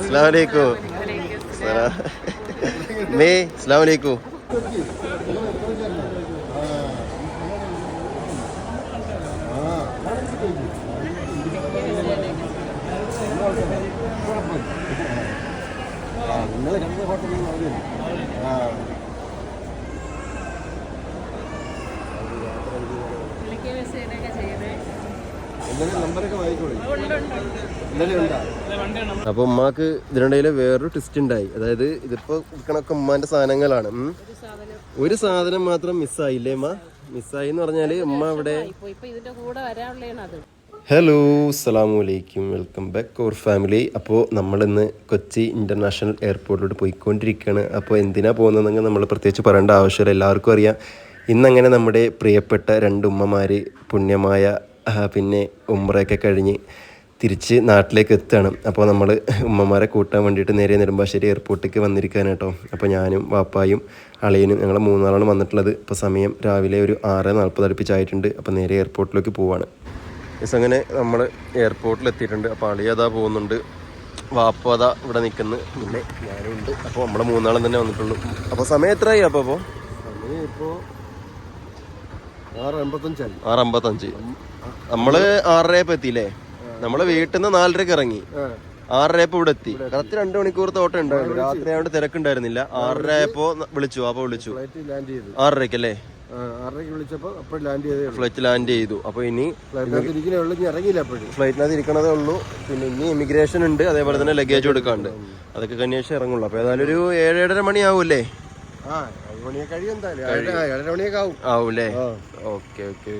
അസ്സലാമലൈക്കും മേ അസ്സലാമലൈക്കും നിങ്ങൾ രണ്ട് ഹോട്ടലിൽ ആ വിളിക്കുകയും മെസ്സേജൊക്കെ ചെയ്യണേ എന്തായാലും നമ്പറൊക്കെ വായിക്കോളൂ എന്തായാലും ഉണ്ടാ അപ്പൊ ഉമ്മാക്ക് ഇതിനിടയിൽ വേറൊരു ട്വിസ്റ്റ് ഉണ്ടായി. അതായത് ഇതിപ്പോ കണക്ക് ഉമ്മാന്റെ സാധനങ്ങളാണ്. ഒരു സാധനം ഒരു സാധനം മാത്രം മിസ്സായില്ലേ ഉമ്മ? മിസ്സായി എന്ന് പറഞ്ഞാൽ ഉമ്മ അവിടെ ഇപ്പൊ ഇപ്പൊ ഇതിന്റെ കൂടെ വരാനുള്ളതാണ് അത്. ഹലോ അസ്സാം വലൈക്കും വെൽക്കം ബാക്ക് ഓർ ഫാമിലി അപ്പോൾ നമ്മളിന്ന് കൊച്ചി ഇന്റർനാഷണൽ എയർപോർട്ടിലോട്ട് പോയിക്കൊണ്ടിരിക്കുകയാണ്. അപ്പോൾ എന്തിനാ പോകുന്നതെങ്കിൽ നമ്മൾ പ്രത്യേകിച്ച് പറയേണ്ട ആവശ്യമില്ല. എല്ലാവർക്കും അറിയാം. ഇന്നങ്ങനെ നമ്മുടെ പ്രിയപ്പെട്ട രണ്ട് ഉമ്മമാർ പുണ്യമായ പിന്നെ ഉമ്രയൊക്കെ കഴിഞ്ഞ് തിരിച്ച് നാട്ടിലേക്ക് എത്തുകയാണ് അപ്പോൾ നമ്മൾ ഉമ്മമാരെ കൂട്ടാൻ വേണ്ടിയിട്ട് നേരെ നെടുമ്പാശ്ശേരി എയർപോർട്ടിലേക്ക് വന്നിരിക്കുകയാണ് കേട്ടോ. അപ്പോൾ ഞാനും വാപ്പായും അളിയനും ഞങ്ങൾ മൂന്നാളാണ് വന്നിട്ടുള്ളത്. ഇപ്പോൾ സമയം രാവിലെ ഒരു ആറ് നാൽപ്പത് അടുപ്പിച്ചായിട്ടുണ്ട്. അപ്പോൾ നേരെ എയർപോർട്ടിലേക്ക് പോവാണ്. യെസ് അങ്ങനെ നമ്മൾ എയർപോർട്ടിൽ എത്തിയിട്ടുണ്ട് അപ്പോൾ അളി അതാ പോകുന്നുണ്ട്. വാപ്പ അതാ ഇവിടെ നിൽക്കുന്നു. പിന്നെ ഞാനും ഉണ്ട് അപ്പോൾ നമ്മൾ മൂന്നാളും തന്നെ വന്നിട്ടുള്ളൂ. അപ്പോൾ സമയം എത്രയായി അപ്പോൾ അപ്പോൾ സമയം ഇപ്പോ ആറ് അമ്പത്തഞ്ച് നമ്മൾ ആറരയപ്പം എത്തിയില്ലേ നമ്മൾ വീട്ടിൽ നിന്ന് നാലരക്ക് ഇറങ്ങി ആറരയപ്പം ഇവിടെ എത്തി കറക്റ്റ് രണ്ടു മണിക്കൂറത്തെ ഓട്ടം ഉണ്ടായിരുന്നു രാത്രി ആയതുകൊണ്ട് തിരക്കുണ്ടായിരുന്നില്ല. ആറരയപ്പോ വിളിച്ചു. അപ്പൊ വിളിച്ചു. ഫ്ലൈറ്റ് ലാൻഡ് ചെയ്തു. ആറരയ്ക്കല്ലേ? ആ, ആറരയ്ക്ക് വിളിച്ചപ്പോൾ അപ്പോൾ ലാൻഡ് ചെയ്തേ ഫ്ലൈറ്റ് ലാൻഡ് ചെയ്തു. അപ്പൊ ഇനി ഫ്ലൈറ്റിനകത്ത് ഇരിക്കണതേ ഉള്ളൂ. പിന്നെ ഇനി ഇമിഗ്രേഷൻ ഉണ്ട്. അതേപോലെ തന്നെ ലഗേജ് കൊടുക്കാണ്ട് അതൊക്കെ കഴിഞ്ഞ ഇറങ്ങുള്ളൂ. അപ്പൊ ഏതായാലും ഒരു ഏഴേഴര മണിയാവൂല്ലേ? ആവൂലേ? ഓക്കെ എത്തി.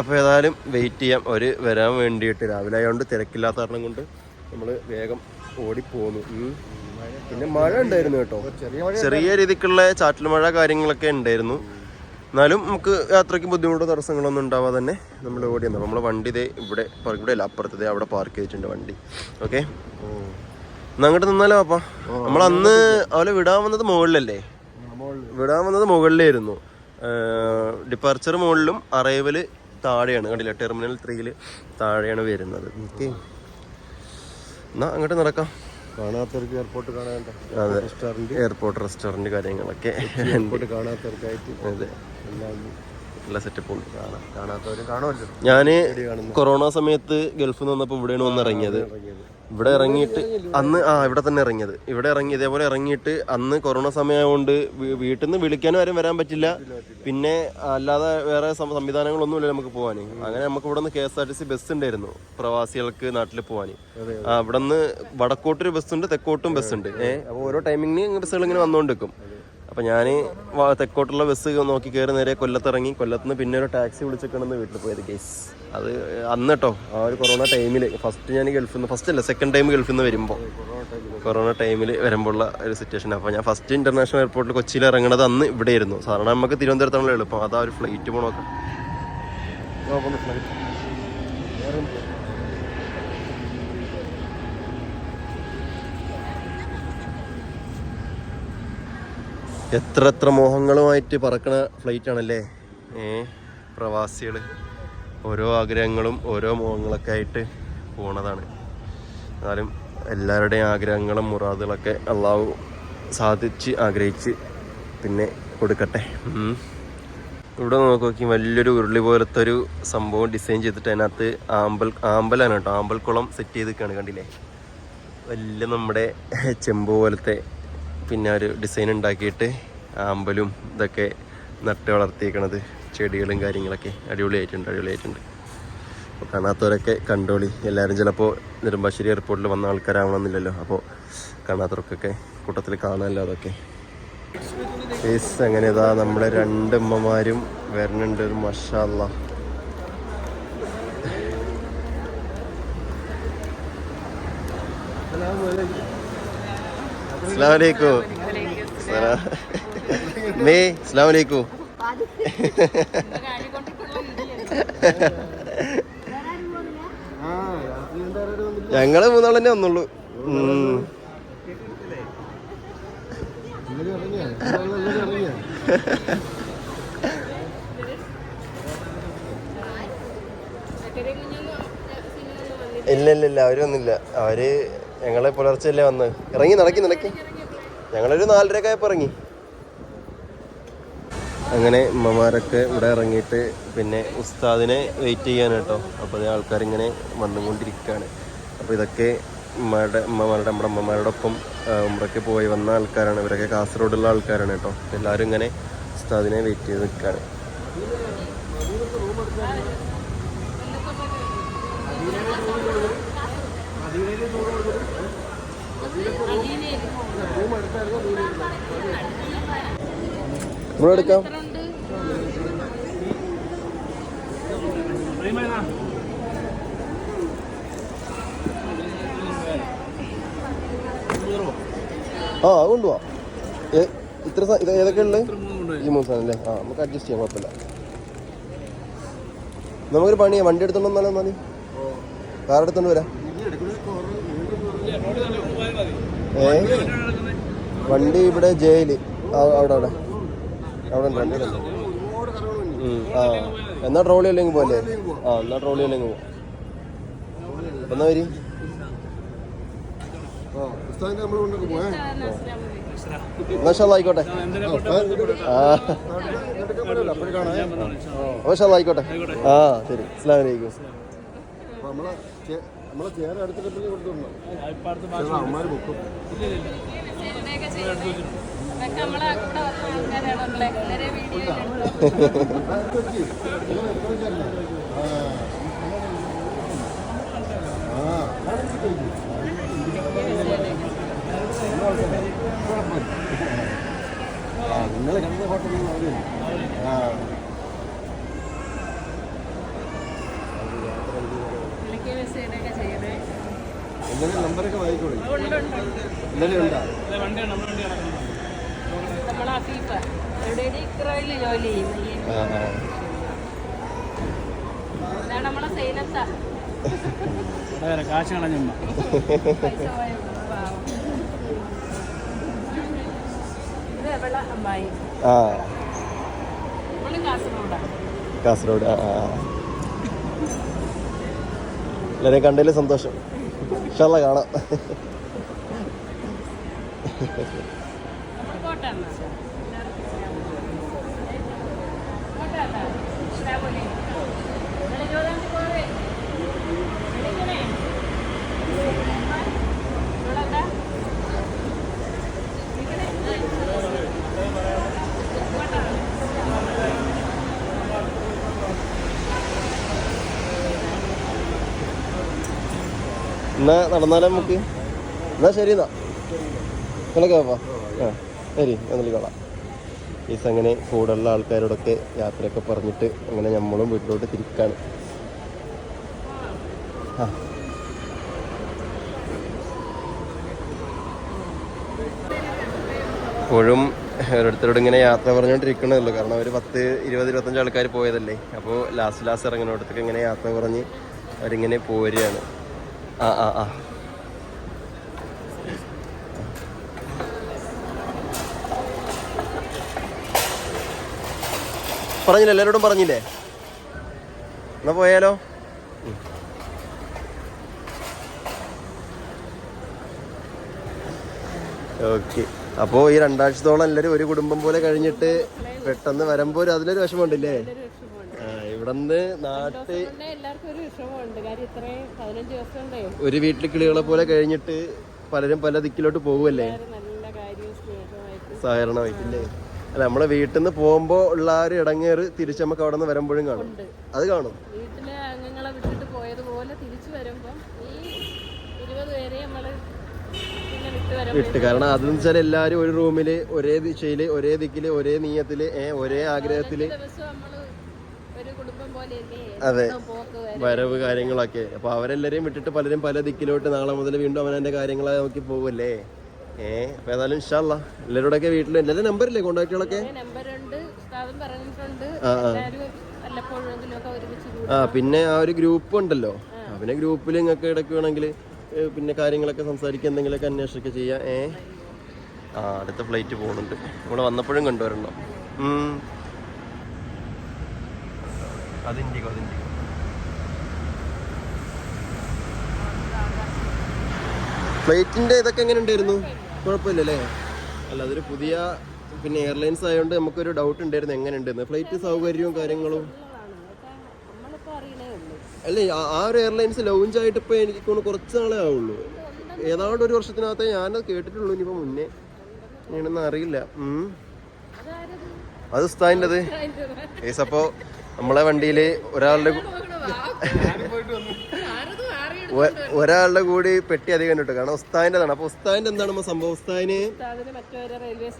അപ്പോൾ ഏതായാലും വെയിറ്റ് ചെയ്യാം. അവർ വരാൻ വേണ്ടിയിട്ട് രാവിലെ ആയതുകൊണ്ട് തിരക്കില്ലാത്ത കാരണം കൊണ്ട് നമ്മൾ വേഗം ഓടിപ്പോന്നു. പിന്നെ. മഴ ഉണ്ടായിരുന്നു കേട്ടോ. ചെറിയ രീതിക്കുള്ള ചാറ്റൽ മഴ കാര്യങ്ങളൊക്കെ ഉണ്ടായിരുന്നു. എന്നാലും നമുക്ക് യാത്രയ്ക്ക് ബുദ്ധിമുട്ടോ തടസ്സങ്ങളൊന്നും ഉണ്ടാവാതെ തന്നെ നമ്മൾ ഓടി നമ്മൾ നമ്മളെ വണ്ടി ഇതേ ഇവിടെ ഇവിടെ അല്ല അപ്പുറത്തേ അവിടെ പാർക്ക് ചെയ്തിട്ടുണ്ട് വണ്ടി. ഓക്കെ? എന്നാ അങ്ങോട്ട് നിന്നാലോ പാപ്പാ നമ്മൾ അന്ന് അവളെ വിടാൻ വന്നത് മുകളിലല്ലേ? വിടാൻ വന്നത് മുകളിലായിരുന്നു. ഡിപ്പാർച്ചർ മുകളിലും അറൈവൽ താഴെയാണ്. കണ്ടില്ല? ടെർമിനൽ ത്രീയിൽ താഴെയാണ് വരുന്നത്. ഓക്കെ. എന്നാ അങ്ങോട്ട് നടക്കാം. കാണാത്തവർക്ക് എയർപോർട്ട് കാണാണ്ട അതെ. റെസ്റ്റോറന്റ് എയർപോർട്ട് റെസ്റ്റോറന്റ് കാര്യങ്ങളൊക്കെ. എയർപോർട്ട് കാണാത്തവർക്കായിട്ട് അതെ. എല്ലാം സെറ്റപ്പ് കാണാം കാണാത്തവരും കാണുമല്ലോ. ഞാൻ കൊറോണ സമയത്ത് ഗൾഫിൽ നിന്ന് വന്നപ്പോൾ ഇവിടെയാണ് വന്ന് ഇറങ്ങിയത് ഇറങ്ങിയത്. ഇവിടെ ഇറങ്ങിയിട്ട് അന്ന് ആ ഇവിടെ തന്നെ ഇറങ്ങിയത്. ഇവിടെ ഇറങ്ങി ഇതേപോലെ ഇറങ്ങിയിട്ട് അന്ന് കൊറോണ സമയമായതുകൊണ്ട് വീട്ടിൽ നിന്ന് വിളിക്കാനും ആരും വരാൻ പറ്റില്ല. പിന്നെ അല്ലാതെ വേറെ സംവിധാനങ്ങളൊന്നും സംവിധാനങ്ങളൊന്നുമില്ല നമുക്ക് പോകാൻ അങ്ങനെ നമുക്ക് ഇവിടെ നിന്ന് K S R T C bus ഉണ്ടായിരുന്നു പ്രവാസികൾക്ക് നാട്ടിൽ പോകാൻ ഇവിടെ നിന്ന് വടക്കോട്ടൊരു ബസ് ഉണ്ട് തെക്കോട്ടും ബസ് ഉണ്ട് ഏഹ് ഓരോ ടൈമിങ്ങിന് ബസ്സുകൾ ഇങ്ങനെ വന്നുകൊണ്ടിരിക്കും അപ്പൊ ഞാൻ തെക്കോട്ടുള്ള ബസ് നോക്കി കയറി നേരെ കൊല്ലത്തിറങ്ങി. കൊല്ലത്തുനിന്ന് പിന്നെ ഒരു ടാക്സി വിളിച്ചിട്ടാണ് വീട്ടിൽ പോയത് കേസ് അത് അന്ന് കേട്ടോ ആ ഒരു കൊറോണ ടൈമിൽ ഫസ്റ്റ് ഞാൻ ഗൾഫിൽ നിന്ന് ഫസ്റ്റ് അല്ല സെക്കൻഡ് ടൈം ഗൾഫിൽ നിന്ന് വരുമ്പോൾ കൊറോണ ടൈമിൽ വരുമ്പോഴുള്ള ഒരു സിറ്റുവേഷൻ അപ്പോൾ ഞാൻ ഫസ്റ്റ് ഇന്റർനാഷണൽ എയർപോർട്ടിൽ കൊച്ചിയിൽ ഇറങ്ങണത് അന്ന് ഇവിടെ ആയിരുന്നു സാധാരണ നമുക്ക് തിരുവനന്തപുരത്താണല്ലോ എളുപ്പം. അതാ ഒരു ഫ്ലൈറ്റ് പോകണമൊക്കെ ഫ്ലൈറ്റ് എത്ര എത്ര മോഹങ്ങളുമായിട്ട് പറക്കണ ഫ്ലൈറ്റ് ആണല്ലേ ഏ പ്രവാസികൾ ഓരോ ആഗ്രഹങ്ങളും ഓരോ മോഹങ്ങളൊക്കെ ആയിട്ട് പോണതാണ്. എന്നാലും എല്ലാവരുടെയും ആഗ്രഹങ്ങളും മുറാദുകളൊക്കെ അള്ളാഹു സാധിച്ച് ആഗ്രഹിച്ച് പിന്നെ കൊടുക്കട്ടെ. ഇവിടെ നോക്കി വലിയൊരു ഉരുളി പോലത്തെ ഒരു സംഭവം ഡിസൈൻ ചെയ്തിട്ട് അതിനകത്ത് ആമ്പൽ ആമ്പലാണ് കേട്ടോ. ആമ്പൽക്കുളം സെറ്റ് ചെയ്തിരിക്കുകയാണ് കണ്ടില്ലേ? വലിയ നമ്മുടെ ചെമ്പ് പോലത്തെ പിന്നെ ഒരു ഡിസൈൻ ഉണ്ടാക്കിയിട്ട് ആമ്പലും ഇതൊക്കെ നട്ട് വളർത്തിയേക്കണത്. ചെടികളും കാര്യങ്ങളൊക്കെ അടിപൊളിയായിട്ടുണ്ട് അടിപൊളിയായിട്ടുണ്ട്. അപ്പോൾ കാണാത്തവരൊക്കെ കണ്ടോളി. എല്ലാവരും ചിലപ്പോൾ നെടുമ്പാശ്ശേരി എയർപോർട്ടിൽ വന്ന ആൾക്കാരാവണമെന്നില്ലല്ലോ. അപ്പോൾ കാണാത്തവർക്കൊക്കെ കൂട്ടത്തിൽ കാണാമല്ലോ അതൊക്കെ. ഫേസ് അങ്ങനെ ഇതാ നമ്മുടെ രണ്ട് വരണുണ്ട്. ഒരു മഷാല്ല അസ്സലാമലൈക്കും സലാം. മേ എന്തായാലും വന്നില്ല ഞങ്ങൾ മൂന്നാൾ തന്നെ വന്നുള്ളൂ ഇല്ല ഇല്ല ഇല്ല. അവർ വന്നില്ല. അവർ ഞങ്ങളെ പുലർച്ചെയല്ലേ വന്ന്? ഇറങ്ങി നടക്കി നടക്കി ഞങ്ങളൊരു നാലരയൊക്കെ ഇറങ്ങി. അങ്ങനെ ഉമ്മമാരൊക്കെ ഇവിടെ ഇറങ്ങിയിട്ട് പിന്നെ ഉസ്താദിനെ വെയിറ്റ് ചെയ്യാൻ കേട്ടോ അപ്പോൾ അതേ ആൾക്കാരിങ്ങനെ വന്നുകൊണ്ടിരിക്കുകയാണ് അപ്പോൾ ഇതൊക്കെ ഉമ്മയുടെ ഉമ്മമാരുടെ നമ്മുടെ അമ്മമാരുടെ ഒപ്പം ഉമ്മറൊക്കെ പോയി വന്ന ആൾക്കാരാണ്. ഇവരൊക്കെ കാസർഗോഡുള്ള ആൾക്കാരാണ് കേട്ടോ എല്ലാവരും ഇങ്ങനെ ഉസ്താദിനെ വെയിറ്റ് ചെയ്ത് നിൽക്കുകയാണ് നമ്മളെടുക്കാം. ആ അത് കൊണ്ടുപോവാം ഇത്ര ഇത് ഏതൊക്കെ ഉള്ളത് ഈ മൂന്ന് സാധനം അല്ലേ? ആ നമുക്ക് അഡ്ജസ്റ്റ് ചെയ്യാം കുഴപ്പമില്ല. നമുക്കൊരു പണിയാ. വണ്ടി എടുത്തോണ്ട് വന്നാലോ മതി കാർ എടുത്തോണ്ട് വരാം. ഏ? വണ്ടി ഇവിടെ ജയിൽ. അവിടെ അവിടെ. അവിടെ ഉണ്ട് ആ. എന്നാ ട്രോളി അല്ലെങ്കിൽ പോലെ ആ എന്നാ ട്രോളി അല്ലെങ്കിൽ പോവാം ആയിക്കോട്ടെ. ആയിക്കോട്ടെ. ആ ശരി. അസ്ലാം വലൈക്കും നമ്മളെ ചേ- നമ്മളെ ചേര അടുത്തിട്ട് കൊടുത്തിട്ടുണ്ടോ അമ്മമാര് പൊക്കും നമ്മളെ കൂടെ വന്ന ആൾക്കാരാണല്ലേ എല്ലാവരെയും വീഡിയോ ആ നിങ്ങളെ കണ്ട ഫോട്ടോ ആ വിളിക്കുക മെസ്സേജ് ഒക്കെ ചെയ്യണേ എന്തെങ്കിലും നമ്പറൊക്കെ വായിക്കോളൂ ഉണ്ട്? ജോലി ചെയ്യുന്നത് കാശ് കളഞ്ഞമ്മ കാസർഗോഡ്. ആ ആ ആ. എല്ലാവരെയും കണ്ടതിൽ സന്തോഷം. ഇൻഷാല്ല കാണാം. നമ്മൾ കോട്ടാണ് കോട്ടാണ് ഇഷ്ടപോലെ ജോലാൻ പോവേ എങ്ങനെ ഇവിടെ എന്നാ നടന്നാലേ നമുക്ക്? എന്നാ ശരി എന്നാ. വാ ആ ശരി എന്നിക്കൊള്ളാം ഈ അങ്ങനെ കൂടെയുള്ള ആൾക്കാരോടൊക്കെ യാത്രയൊക്കെ പറഞ്ഞിട്ട് അങ്ങനെ നമ്മളും വീട്ടിലോട്ട് തിരിക്കാണ്. ആ. ഇപ്പോഴും ഓരോരുത്തരോട് ഇങ്ങനെ യാത്ര പറഞ്ഞുകൊണ്ടിരിക്കണമല്ലോ കാരണം അവർ പത്ത് ഇരുപത് ഇരുപത്തഞ്ച് ആൾക്കാർ പോയതല്ലേ? അപ്പോൾ ലാസ്റ്റ് ലാസ്റ്റ് ഇറങ്ങുന്നിടത്തൊക്കെ ഇങ്ങനെ യാത്ര പറഞ്ഞ് അവരിങ്ങനെ പോരുകയാണ്. ആ ആ ആ. പറഞ്ഞില്ലേ എല്ലാവരോടും പറഞ്ഞില്ലേ? എന്നാ പോയാലോ? ഓക്കെ. അപ്പോൾ ഈ രണ്ടാഴ്ചത്തോളം എല്ലാവരും ഒരു കുടുംബം പോലെ കഴിഞ്ഞിട്ട് പെട്ടെന്ന് വരുമ്പോൾ ഒരു അതിലൊരു വിഷമമുണ്ടല്ലേ ഇവിടുന്ന് നാട്ട് ഒരു വീട്ടിൽ കിളികളെ പോലെ കഴിഞ്ഞിട്ട് പലരും പല ദിക്കിലോട്ട് പോകുമല്ലേ സഹകരണമായിട്ടില്ലേ? അല്ല നമ്മളെ വീട്ടിൽ നിന്ന് പോകുമ്പോ ഉള്ള ആ ഒരു ഇടങ്ങേറ് തിരിച്ചു നമുക്ക് അവിടെ നിന്ന് വരുമ്പോഴും കാണും. അത് കാണും. വീട്ടിലെ അംഗങ്ങളെ വിട്ടിട്ട് പോയതുപോലെ തിരിച്ചു വരുമ്പം വിട്ട് കാരണം അതെന്ന് വെച്ചാൽ എല്ലാവരും ഒരു റൂമിൽ ഒരേ ദിശയിൽ ഒരേ ദിക്കിൽ ഒരേ നീയത്തിൽ ഒരേ ആഗ്രഹത്തിൽ അതെ. വരവ് കാര്യങ്ങളൊക്കെ. അപ്പൊ അവരെല്ലാരെയും വിട്ടിട്ട് പലരും പല ദിക്കിലോട്ട് നാളെ മുതൽ വീണ്ടും അവനെ കാര്യങ്ങളെ നോക്കി പോവല്ലേ? ഏഹ് അപ്പൊ ഏതായാലും ഇഷ്ടമല്ല എല്ലാവരുടെ ഒക്കെ വീട്ടിൽ എല്ലാവരും നമ്പറില്ലേ കോണ്ടാക്ടുകളൊക്കെ ആ, പിന്നെ ആ ഒരു ഗ്രൂപ്പ് ഉണ്ടല്ലോ. ആ, പിന്നെ ഗ്രൂപ്പിൽ നിങ്ങൾക്ക് ഇടയ്ക്ക് വേണമെങ്കിൽ പിന്നെ കാര്യങ്ങളൊക്കെ സംസാരിക്കുക എന്തെങ്കിലുമൊക്കെ അന്വേഷിക്കുക ചെയ്യാം. ഏ. ആ അടുത്ത ഫ്ലൈറ്റ് പോകുന്നുണ്ട്. ഇവിടെ വന്നപ്പോഴും കണ്ടുവരണം. അത് ഇൻഡിഗോ അത് ഇൻഡിഗോ ഫ്ലൈറ്റിന്റെ ഇതൊക്കെ എങ്ങനെ ഉണ്ടായിരുന്നു? കുഴപ്പമില്ലല്ലേ? അല്ല അതൊരു പുതിയ പിന്നെ എയർലൈൻസ് ആയതുകൊണ്ട് നമുക്കൊരു ഡൗട്ട് ഉണ്ടായിരുന്നു എങ്ങനെ ഉണ്ടെന്ന് ഫ്ലൈറ്റ് സൗകര്യവും കാര്യങ്ങളും? അല്ലേ ആ- ഒരു എയർലൈൻസ് ലോഞ്ച് ആയിട്ട് ഇപ്പൊ എനിക്ക് തോന്നുന്നു കുറച്ച് നാളേ ആവുള്ളൂ. ഏതാണ്ട് ഒരു വർഷത്തിനകത്ത് ഞാനത് കേട്ടിട്ടുള്ളൂ ഇനിയിപ്പോൾ മുന്നേ. ഞാനൊന്നും അറിയില്ല. ഉം. അത് ഉസ്താദിന്റെത്. ഏസ് അപ്പോൾ നമ്മളെ വണ്ടിയിൽ ഒരാളുടെ ഒരാളുടെ കൂടി പെട്ടി അധികം കണ്ടിട്ട് കാരണം ഉസ്താദിന്റെതാണ്. അപ്പൊ ഉസ്താദിന്റെ എന്താണ് സംഭവം? ഉസ്താദിന്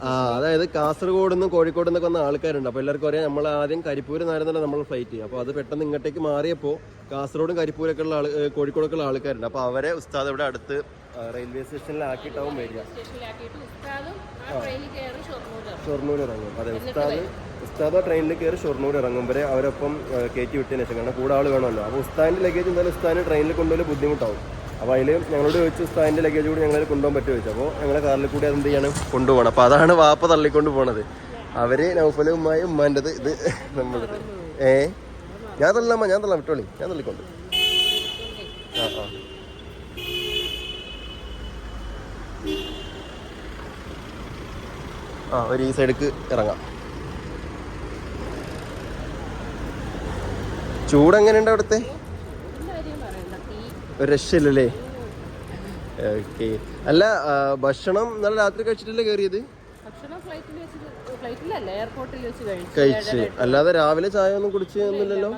ആ അതായത് കാസർഗോഡ് നിന്ന് കോഴിക്കോട് നിന്നൊക്കെ വന്ന ആൾക്കാരുണ്ട്. അപ്പൊ എല്ലാവർക്കും അറിയാം നമ്മൾ ആദ്യം കരിപ്പൂർ നിന്നായിരുന്നല്ലോ നമ്മൾ ഫ്ലൈറ്റ് അപ്പൊ അത് പെട്ടെന്ന് ഇങ്ങോട്ടേക്ക് മാറിയപ്പോൾ കാസർഗോഡും കരിപ്പൂരൊക്കെ ഉള്ള ആൾ കോഴിക്കോടൊക്കെ ഉള്ള ആൾക്കാരുണ്ട്. അപ്പൊ അവരെ ഉസ്താദ് ഇവിടെ അടുത്ത് റെയിൽവേ സ്റ്റേഷനിലാക്കിയിട്ടാവും വരിക. ഷൊർണൂർ ഇറങ്ങും. അതെ ഉസ്താദ് ആ ട്രെയിനിൽ കയറി ഷൊർണൂർ ഇറങ്ങും. വരെ അവരൊപ്പം കയറ്റി വിട്ടതിന് ശേഷം കാരണം കൂടെ ആൾ വേണമല്ലോ. അപ്പോൾ ഉസ്താദിന്റെ ലഗേജ് എന്തായാലും ഉസ്താദിന് ട്രെയിനിൽ കൊണ്ടുപോയി ബുദ്ധിമുട്ടാവും. അപ്പോൾ അതിൽ ഞങ്ങളോട് ചോദിച്ചു ഉസ്താദിന്റെ ലഗേജ് കൂടി ഞങ്ങൾ കൊണ്ടുപോകാൻ പറ്റുമോ? ചോദിച്ചു. അപ്പോൾ ഞങ്ങളെ കാറിൽ കൂടി അതെന്ത് ചെയ്യണം? കൊണ്ടുപോകണം. അപ്പോൾ അതാണ് വാപ്പ തള്ളിക്കൊണ്ട് പോണത്. അവർ നൗഫലും ഉമ്മായി ഉമ്മാന്റെത് ഇത് നമ്മളത് ഏ? ഞാൻ തള്ളാമ്മ ഞാൻ തള്ളാം. വിട്ടോളി. ഞാൻ തള്ളിക്കൊണ്ട്. ആ ആ. ആ ഒരു ഈ സൈഡിക്ക് ഇറങ്ങാം. ചൂട് എങ്ങനെയുണ്ട് അവിടുത്തെ ഒരു രക്ഷയില്ലല്ലേ? ഓക്കെ അല്ല ഭക്ഷണം നല്ല രാത്രി കഴിച്ചിട്ടല്ലേ കയറിയത് കഴിച്ചു. അല്ലാതെ രാവിലെ ചായ ഒന്നും കുടിച്ച് ഒന്നുമില്ലല്ലോ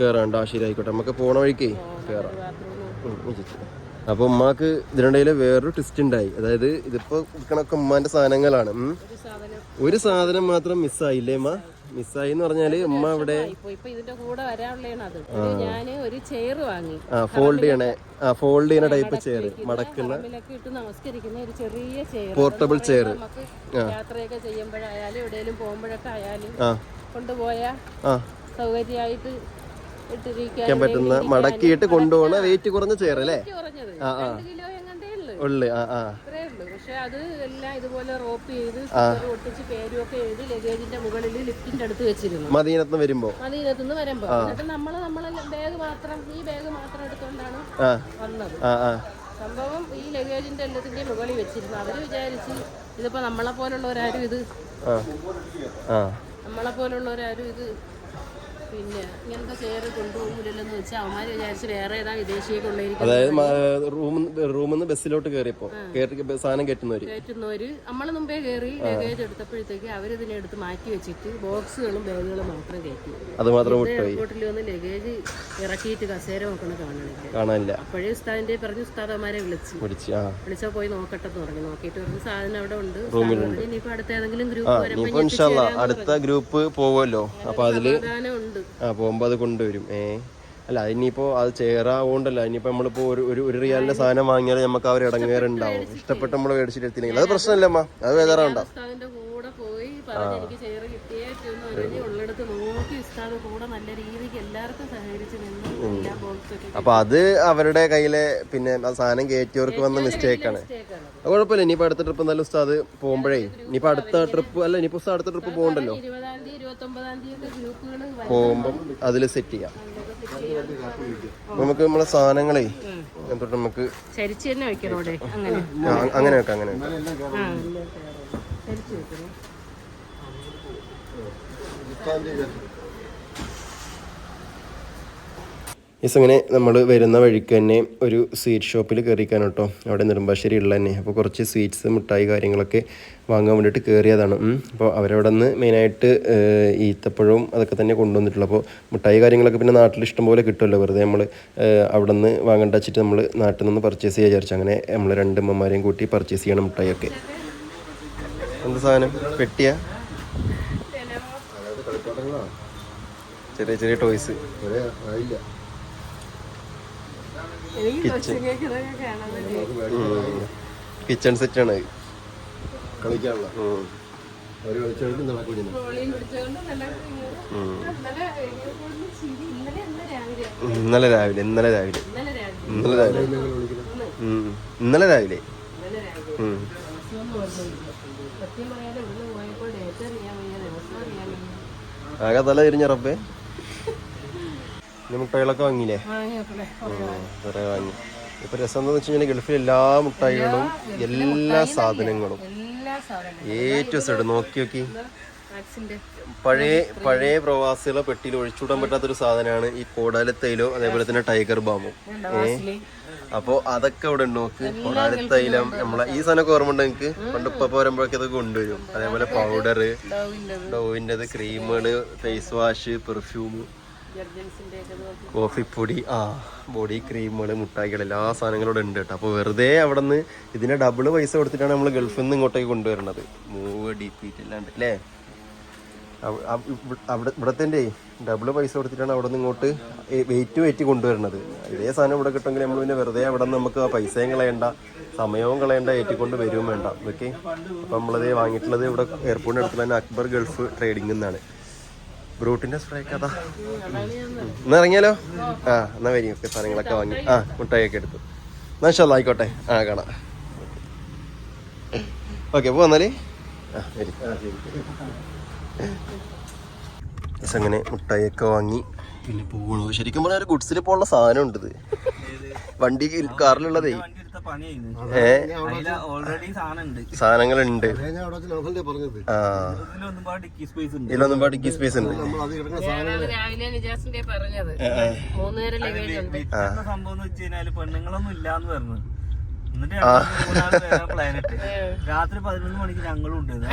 കയറാണ്ട് ശരി ആയിക്കോട്ടെ. നമുക്ക് പോണ വഴിക്കേ കയറാം അപ്പൊ ഉമ്മാക്ക് ഇതിനിടയിൽ വേറൊരു ട്വിസ്റ്റ് ഉണ്ടായി. അതായത് ഇതിപ്പോ കൊടുക്കണൊക്കെ ഉമ്മാന്റെ സാധനങ്ങളാണ്. ഒരു സാധനം. ഒരു സാധനം മാത്രം മിസ്സായില്ലേ ഉമ്മ? മിസ്സായി എന്ന് പറഞ്ഞാൽ ഉമ്മ ഇപ്പൊ ഇതിന്റെ കൂടെ ഞാൻ ഒരു ചെയർ വാങ്ങി. ആ ഫോൾഡ് ചെയ്യണേ ആ ഫോൾഡ് ചെയ്യണ ടൈപ്പ് ചെയർ മടക്കുന്ന ഇട്ട് നമസ്കരിക്കുന്ന ഒരു ചെറിയ ചെയർ പോർട്ടബിൾ ചെയർ യാത്രയൊക്കെ ചെയ്യുമ്പോഴായാലും എവിടെയെങ്കിലും പോകുമ്പോഴൊക്കെ ആയാലും കൊണ്ടുപോയ സൗകര്യമായിട്ട് ഇട്ടിരിക്കാൻ പറ്റുന്ന മടക്കിയിട്ട് കൊണ്ടുപോകണ വെയിറ്റ് കുറഞ്ഞ ചെയർ അല്ലേ? ആ. ഉള്ളു ആ ആ. ഇത്രേ ഉള്ളൂ. പക്ഷെ അത് എല്ലാം ഇതുപോലെ റോപ്പ് ചെയ്ത് സ്റ്റിക്കർ ഒട്ടിച്ച് പേരും ഒക്കെ എഴുതി ലഗേജിന്റെ മുകളിൽ ലിഫ്റ്റിന്റെ അടുത്ത് വെച്ചിരുന്നു. മദീനത്ത് വരുമ്പോ? മദീനത്തുനിന്ന് വരുമ്പോ. എന്നിട്ട് നമ്മൾ നമ്മളെ ബാഗ് മാത്രം ഈ ബാഗ് മാത്രം എടുത്തോണ്ടാണ് ആ. വന്നത്. ആ ആ. സംഭവം ഈ ലഗേജിന്റെ എല്ലാത്തിന്റെ മുകളിൽ വെച്ചിരുന്നു. അവർ വിചാരിച്ച് ഇതിപ്പോ നമ്മളെ പോലുള്ളവരാരും ഇത് ആ. ആ. നമ്മളെ പോലുള്ളവരാരും ഇത് പിന്നെ ഇങ്ങനത്തെ ചെയർ കൊണ്ടുപോകില്ലെന്ന് വെച്ചാൽ അവന്മാര് വിചാരിച്ച് വേറെ ഏതാ അതായത് റൂം റൂമിൽ നിന്ന് ബസ്സിലോട്ട് കയറിയപ്പോ കയറി സാധനം കയറ്റുന്നവര് കയറ്റുന്നവര് നമ്മൾ മുമ്പേ കയറി ലഗേജ് എടുത്തപ്പോഴത്തേക്ക് അവരിതിനെ എടുത്ത് മാറ്റി വെച്ചിട്ട് ബോക്സുകളും ബാഗുകളും മാത്രം കയറ്റി അത് മാത്രം എയർപോർട്ടിൽ വന്ന് ലഗേജ് ഇറക്കിയിട്ട് കസേര നോക്കണ കാണാനില്ല. അപ്പോഴേ ഉസ്താദിന്റെ പറഞ്ഞു ഉസ്താദന്മാരെ വിളിച്ച്. വിളിച്ചാൽ പോയി നോക്കട്ടെ എന്ന് പറഞ്ഞു. നോക്കിയിട്ട് പറഞ്ഞു സാധനം അവിടെ ഉണ്ട്. ഇനിയിപ്പോ അടുത്ത ഏതെങ്കിലും ഗ്രൂപ്പ് അടുത്ത ഗ്രൂപ്പ് പോവല്ലോ. അപ്പൊ അതിൽ സാധനം ഉണ്ട്. ആ പോകുമ്പോ അത് കൊണ്ടുവരും. ഏ. അല്ല ഇനിയിപ്പോ അത് ചേറാവോണ്ടല്ല ഇനിയിപ്പോ നമ്മളിപ്പോ ഒരു ഒരു ഒരു റിയാലിന്റെ സാധനം വാങ്ങിയാൽ നമുക്ക് അവർ ഒരു ഇടങ്ങേറുണ്ടാവും. ഇഷ്ടപ്പെട്ട് നമ്മൾ മേടിച്ചിട്ടെത്തില്ലെങ്കിൽ അത് പ്രശ്നമില്ല അമ്മ. അത് പറഞ്ഞ് ഉള്ളിടത്ത് നോക്കി ഉസ്താദ് കൂടെ നല്ല രീതിക്ക് എല്ലാവർക്കും സഹകരിച്ച് നിന്ന് എല്ലാ ബോക്സ് ഒക്കെ അപ്പൊ അത് അവരുടെ കയ്യിലെ പിന്നെ ആ സാധനം കയറ്റിയവർക്ക് വന്ന മിസ്റ്റേക്ക് ആണ്. അത് കുഴപ്പമില്ല ഇനിയിപ്പോ അടുത്ത ട്രിപ്പ് എന്തായാലും ഉസ്താദ് പോകുമ്പോഴേ ഇനിയിപ്പോ അടുത്ത ട്രിപ്പ് അല്ല ഇനിയിപ്പോ ഉസ്താദ് അടുത്ത ട്രിപ്പ് പോകണ്ടല്ലോ? പോകുമ്പോ അതിൽ അതിൽ സെറ്റ് ചെയ്യാം. നമുക്ക് നമ്മളെ സാധനങ്ങളെ എന്നിട്ട് നമുക്ക് അങ്ങനെ. വെക്കാം അങ്ങനെ വെക്കാം. ഈസ് അങ്ങനെ നമ്മൾ വരുന്ന വഴിക്ക് തന്നെ ഒരു സ്വീറ്റ് ഷോപ്പിൽ കയറിക്കാൻ കേട്ടോ. അവിടെ നെടുമ്പാശ്ശേരി ഉള്ള തന്നെ. അപ്പോൾ കുറച്ച് സ്വീറ്റ്സ് മിഠായി കാര്യങ്ങളൊക്കെ വാങ്ങാൻ വേണ്ടിയിട്ട് കയറിയതാണ് അപ്പോൾ അവരവിടെ നിന്ന് മെയിനായിട്ട് ഈത്തപ്പഴവും അതൊക്കെ തന്നെ കൊണ്ടുവന്നിട്ടുള്ളൂ. അപ്പോൾ മിഠായി കാര്യങ്ങളൊക്കെ പിന്നെ നാട്ടിൽ ഇഷ്ടംപോലെ കിട്ടുമല്ലോ. വെറുതെ നമ്മൾ അവിടെ നിന്ന് വാങ്ങേണ്ട വെച്ചിട്ട് നമ്മൾ നാട്ടിൽ നിന്ന് പർച്ചേസ് ചെയ്യാൻ വിചാരിച്ചു. അങ്ങനെ നമ്മൾ രണ്ട് അമ്മമാരെയും കൂട്ടി പർച്ചേസ് ചെയ്യണം മിഠായിയൊക്കെ. എന്ത് സാധനം? പെട്ടിയാ? ചെറിയ ചെറിയ ടോയ്സ് ഒരേ കിച്ചൺ സെറ്റ് ആണ്. അവർ ഇന്നലെ രാവിലെ. ഇന്നലെ രാവിലെ ഇന്നലെ രാവിലെ. ഇന്നലെ രാവിലെ. ആകെ തല തിരിഞ്ഞ റബ്ബേ. ഇനി മുട്ടകളൊക്കെ വാങ്ങിയില്ലേ കുറെ വാങ്ങി. ഇപ്പൊ രസം എന്താന്ന് വെച്ച് കഴിഞ്ഞാൽ ഗൾഫിൽ എല്ലാ മുട്ടായികളും എല്ലാ സാധനങ്ങളും. ഏറ്റവും സൈഡ് നോക്കി നോക്കി. പഴയ പഴയ പ്രവാസികളെ പെട്ടിയിൽ ഒഴിച്ചുവിടാൻ പറ്റാത്തൊരു സാധനമാണ് ഈ കോടാലത്തൈലോ അതേപോലെ തന്നെ ടൈഗർ ബാമും. ഏ? അപ്പോ അതൊക്കെ ഇവിടെ ഉണ്ട് നോക്ക്. കോടാലത്തൈലം നമ്മളെ ഈ സാധനമൊക്കെ ഓർമ്മ ഉണ്ട് നിങ്ങക്ക് പണ്ട് ഉപ്പ പോരുമ്പോഴൊക്കെ ഇതൊക്കെ കൊണ്ടുവരും. അതേപോലെ പൗഡർ ഡോവിന്റെ ഡോവിന്റെത്. ക്രീമുകൾ ഫേസ് വാഷ് പെർഫ്യൂം കോഫിപ്പൊടി ആ ബോഡി ക്രീമുകൾ മുട്ടായികൾ എല്ലാ സാധനങ്ങളും ഇവിടെ ഉണ്ട് കേട്ടോ. അപ്പോൾ വെറുതെ അവിടെ നിന്ന് ഇതിന് ഡബിൾ പൈസ കൊടുത്തിട്ടാണ് നമ്മൾ ഗൾഫിൽ നിന്ന് ഇങ്ങോട്ടേക്ക് കൊണ്ടുവരുന്നത്. മൂവ് ഡിപ്പീറ്റ് എല്ലാം ഉണ്ട് അല്ലേ? അവിടെ ഇവിടത്തെ ഡബിൾ പൈസ കൊടുത്തിട്ടാണ് അവിടെ നിന്ന് ഇങ്ങോട്ട് വെയിറ്റ് വെയിറ്റ് കൊണ്ടുവരുന്നത്. ഇതേ സാധനം ഇവിടെ കിട്ടുമെങ്കിൽ നമ്മൾ പിന്നെ വെറുതെ അവിടെ നിന്ന് നമുക്ക് പൈസയും കളയണ്ട സമയവും കളയണ്ട ഏറ്റിക്കൊണ്ട് വരുകയും വേണ്ട. ഓക്കെ അപ്പം നമ്മളത് വാങ്ങിയിട്ടുള്ളത് ഇവിടെ എയർപോർട്ടിന് അടുത്ത് തന്നെ അക്ബർ ഗൾഫ് ട്രേഡിംഗ് എന്നാണ്. ബ്രൂട്ടിന്റെ സ്പ്രേ കഥ എന്നാ ഇറങ്ങിയാലോ? ആ എന്നാ വരി. ഒക്കെ സാധനങ്ങളൊക്കെ വാങ്ങി. ആ മുട്ടായിയൊക്കെ എടുത്തു. എന്നാ ശാ ആയിക്കോട്ടെ. ആ കാണാം. ഓക്കെ അപ്പോൾ വന്നാലേ ആ വരി. ദിവസം അങ്ങനെ മുട്ടായിയൊക്കെ വാങ്ങി. പിന്നെ പോകണു ശരിക്കും പറഞ്ഞാൽ ഒരു ഗുഡ്സിൽ പോലുള്ള സാധനം ഉണ്ട് ഇത്. വണ്ടി കാറിലുള്ളതേ. സാധനങ്ങളുണ്ട്. ഇതിലൊന്നും പാട് ഡിക്കി സ്പേസ് ഉണ്ട്. രാവിലെ പറഞ്ഞത്. സംഭവം പെണ്ണുങ്ങളൊന്നും ഇല്ലാന്ന് പറഞ്ഞു. എന്നിട്ട് പ്ലാനറ്റ് രാത്രി പതിനൊന്ന് മണിക്ക് ഞങ്ങളും ഉണ്ട്?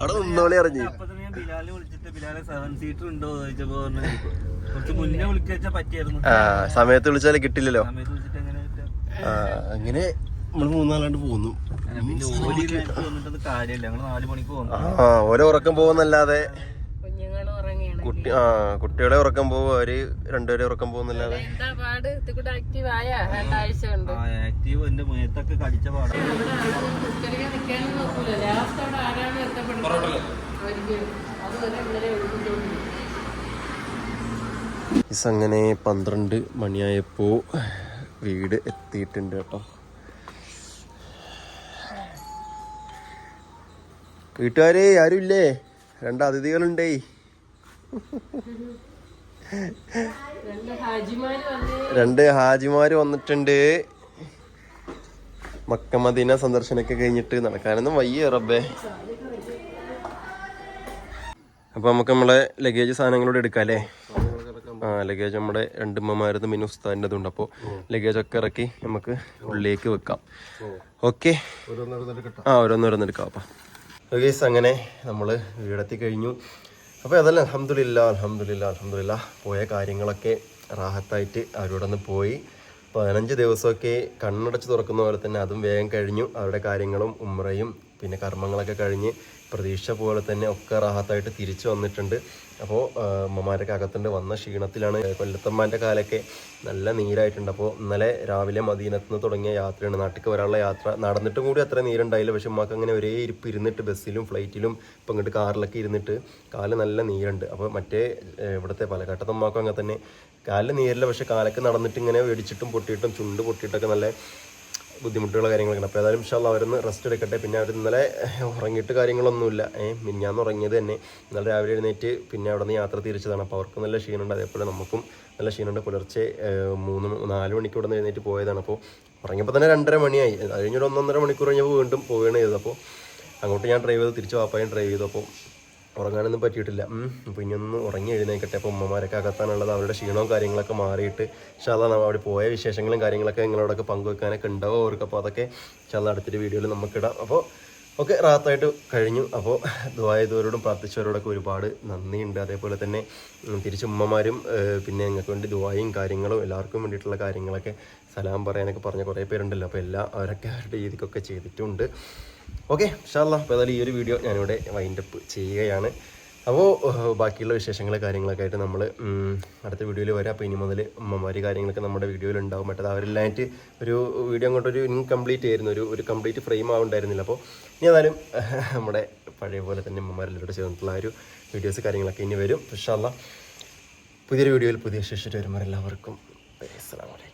അവിടെ നിന്നോളി അറിഞ്ഞു അപ്പൊ തന്നെ ഞാൻ ബിലാലെ വിളിച്ചിട്ട് ബിലാലെ സെവൻ സീറ്റർ ഉണ്ടോ ചോദിച്ചപ്പോ പറഞ്ഞു കുറച്ച് മുന്നേ വിളിക്കാച്ചാ പറ്റിയായിരുന്നു. ആ സമയത്ത് വിളിച്ചാലേ കിട്ടില്ലല്ലോ. സമയത്ത് വിളിച്ചിട്ട് എങ്ങനെ അങ്ങനെ നമ്മൾ മൂന്നാലാണ്ട് പോന്നു. കാര്യമില്ല. ഞങ്ങൾ നാല് മണിക്ക് പോകുന്നു ആ ഓരോ ഉറക്കം പോകുന്നല്ലാതെ കുട്ടി ആ കുട്ടികളെ ഉറക്കം പോകും അവർ രണ്ടുപേരെ ഉറക്കം പോകുന്നില്ലാതെ. ആക്റ്റീവ് എന്റെ മേത്തൊക്കെ കടിച്ച ഇസ് അങ്ങനെ പന്ത്രണ്ട് മണിയായപ്പോ വീട് എത്തിയിട്ടുണ്ട് കേട്ടോ. വീട്ടുകാരെ ആരുമില്ലേ? രണ്ട് അതിഥികളുണ്ടേ. രണ്ട് ഹാജിമാര് വന്നിട്ടുണ്ട്. മക്കമദീന സന്ദർശനമൊക്കെ കഴിഞ്ഞിട്ട് നടക്കാനൊന്നും വയ്യ റബ്ബേ. അപ്പൊ നമുക്ക് നമ്മളെ ലഗേജ് സാധനങ്ങളോട് എടുക്കാം അല്ലേ ആ ലഗേജ് നമ്മുടെ രണ്ട് ഉമ്മമാരത് പിന്നെ ഉസ്താദിന്റെ ഉണ്ട്. അപ്പോൾ ലഗേജ് ഒക്കെ ഇറക്കി നമുക്ക് ഉള്ളിലേക്ക് വെക്കാം. ഓക്കെ. ആ ഓരോന്നോരോന്നെടുക്കാം അപ്പം. അങ്ങനെ നമ്മൾ വീടെത്തി കഴിഞ്ഞു. അപ്പോൾ അതല്ല അലഹമില്ല അലഹമില്ല അലഹമില്ല പോയ കാര്യങ്ങളൊക്കെ റാഹത്തായിട്ട് അവരോടൊന്ന് പോയി. പതിനഞ്ച് ദിവസമൊക്കെ കണ്ണടച്ച് തുറക്കുന്ന പോലെ തന്നെ അതും വേഗം കഴിഞ്ഞു. അവരുടെ കാര്യങ്ങളും ഉമ്രയും പിന്നെ കർമ്മങ്ങളൊക്കെ കഴിഞ്ഞ് പ്രതീക്ഷ പോലെ തന്നെ ഒക്കെ റാഹത്തായിട്ട് തിരിച്ചു വന്നിട്ടുണ്ട്. അപ്പോൾ അമ്മമാരൊക്കെ അകത്തുണ്ട്. വന്ന ക്ഷീണത്തിലാണ്. കൊല്ലത്തമ്മാന്റെ കാലൊക്കെ നല്ല നീരായിട്ടുണ്ട്. അപ്പോൾ ഇന്നലെ രാവിലെ മദീനത്ത് തുടങ്ങിയ യാത്രയാണ്. നാട്ടിലേക്ക് വരാനുള്ള യാത്ര. നടന്നിട്ടും കൂടി അത്ര നീരുണ്ടായില്ല. പക്ഷെ ഉമ്മക്ക് അങ്ങനെ ഒരേ ഇരിപ്പ് ഇരുന്നിട്ട് ബസ്സിലും ഫ്ലൈറ്റിലും ഇപ്പം ഇങ്ങോട്ട് കാറിലൊക്കെ ഇരുന്നിട്ട് കാൽ നല്ല നീരുണ്ട്. അപ്പോൾ മറ്റേ ഇവിടുത്തെ പാലക്കാട്ടത്തെ ഉമ്മാക്കും അങ്ങനെ തന്നെ. കാലിൽ നീരില്ല. പക്ഷെ കാലൊക്കെ നടന്നിട്ട് ഇങ്ങനെ വെടിച്ചിട്ടും പൊട്ടിയിട്ടും ചുണ്ട് പൊട്ടിയിട്ടൊക്കെ നല്ല ബുദ്ധിമുട്ടുള്ള കാര്യങ്ങളൊക്കെ അപ്പോൾ ഏതായാലും ഇൻഷാല്ല അവരൊന്ന് റെസ്റ്റ് എടുക്കട്ടെ. പിന്നെ അവർ ഇന്നലെ ഉറങ്ങിയിട്ട് കാര്യങ്ങളൊന്നുമില്ല ഏഹ് മിനിഞ്ഞാന്ന് ഉറങ്ങിയത് തന്നെ. ഇന്നലെ രാവിലെ എഴുന്നേറ്റ് പിന്നെ അവിടെ നിന്ന് യാത്ര തിരിച്ചതാണ്. അപ്പോൾ അവർക്ക് നല്ല ക്ഷീണമുണ്ട്. അതേപോലെ നമുക്കും നല്ല ക്ഷീണമുണ്ട്. പുലർച്ചെ മൂന്ന് നാല് മണിക്ക് ഇവിടെ നിന്ന് എഴുന്നേറ്റ് പോയതാണ്. അപ്പോൾ ഉറങ്ങിയപ്പോൾ തന്നെ രണ്ടര മണിയായി. അത് കഴിഞ്ഞൊരു ഒന്നൊന്നര മണിക്കൂർ കഴിഞ്ഞപ്പോൾ വീണ്ടും പോവുകയാണ് ചെയ്തത്. അപ്പോൾ അങ്ങോട്ട് ഞാൻ ഡ്രൈവ് ചെയ്ത്. തിരിച്ച് വാപ്പായും ഡ്രൈവ് ചെയ്തു. അപ്പോൾ ഉറങ്ങാനൊന്നും പറ്റിയിട്ടില്ല. അപ്പോൾ ഇനി ഒന്ന് ഉറങ്ങി എഴുന്നേക്കട്ടെ. അപ്പോൾ ഉമ്മമാരൊക്കെ അകത്താനുള്ളത് അവരുടെ ക്ഷീണവും കാര്യങ്ങളൊക്കെ മാറിയിട്ട് ഷാദ അവിടെ പോയ വിശേഷങ്ങളും കാര്യങ്ങളൊക്കെ നിങ്ങളോടൊക്കെ പങ്കുവെക്കാനൊക്കെ ഉണ്ടാവും അവർക്ക്. അപ്പോൾ അതൊക്കെ ഷാദ അടുത്തൊരു വീഡിയോയിൽ നമുക്കിടാം. അപ്പോൾ ഓക്കെ റാത്തായിട്ട് കഴിഞ്ഞു. അപ്പോൾ ദുവായതുവരോടും പ്രാർത്ഥിച്ചവരോടൊക്കെ ഒരുപാട് നന്ദിയുണ്ട്. അതേപോലെ തന്നെ തിരിച്ച് ഉമ്മമാരും പിന്നെ ഞങ്ങൾക്ക് വേണ്ടി ദുബായും കാര്യങ്ങളും എല്ലാവർക്കും വേണ്ടിയിട്ടുള്ള കാര്യങ്ങളൊക്കെ സലാം പറയാനൊക്കെ പറഞ്ഞ കുറേ പേരുണ്ടല്ലോ. അപ്പോൾ എല്ലാം അവരൊക്കെ അവരുടെ രീതിക്കൊക്കെ ചെയ്തിട്ടുണ്ട്. ഓക്കെ ഷാല്ല അപ്പോൾ ഏതായാലും ഈ ഒരു വീഡിയോ ഞാനിവിടെ വൈൻഡപ്പ് ചെയ്യുകയാണ്. അപ്പോൾ ബാക്കിയുള്ള വിശേഷങ്ങൾ കാര്യങ്ങളൊക്കെ ആയിട്ട് നമ്മൾ അടുത്ത വീഡിയോയിൽ വരാം. അപ്പോൾ ഇനി മുതൽ അമ്മമാര് കാര്യങ്ങളൊക്കെ നമ്മുടെ വീഡിയോയിൽ ഉണ്ടാവും. മറ്റേത് അവരെല്ലാമായിട്ട് ഒരു വീഡിയോ അങ്ങോട്ടൊരു ഇൻകംപ്ലീറ്റ് ആയിരുന്നു. ഒരു ഒരു കംപ്ലീറ്റ് ഫ്രെയിം ആവുണ്ടായിരുന്നില്ല. അപ്പോൾ ഇനി ഏതായാലും നമ്മുടെ പഴയ പോലെ തന്നെ അമ്മമാരെല്ലാവരോട് ചേർന്നിട്ടുള്ള ഒരു വീഡിയോസ് കാര്യങ്ങളൊക്കെ ഇനി വരും. ഇൻഷാല്ല പുതിയൊരു വീഡിയോയിൽ പുതിയ ശേഷിട്ട് വരുമ്പോൾ എല്ലാവർക്കും അസ്സാം അലൈക്കും.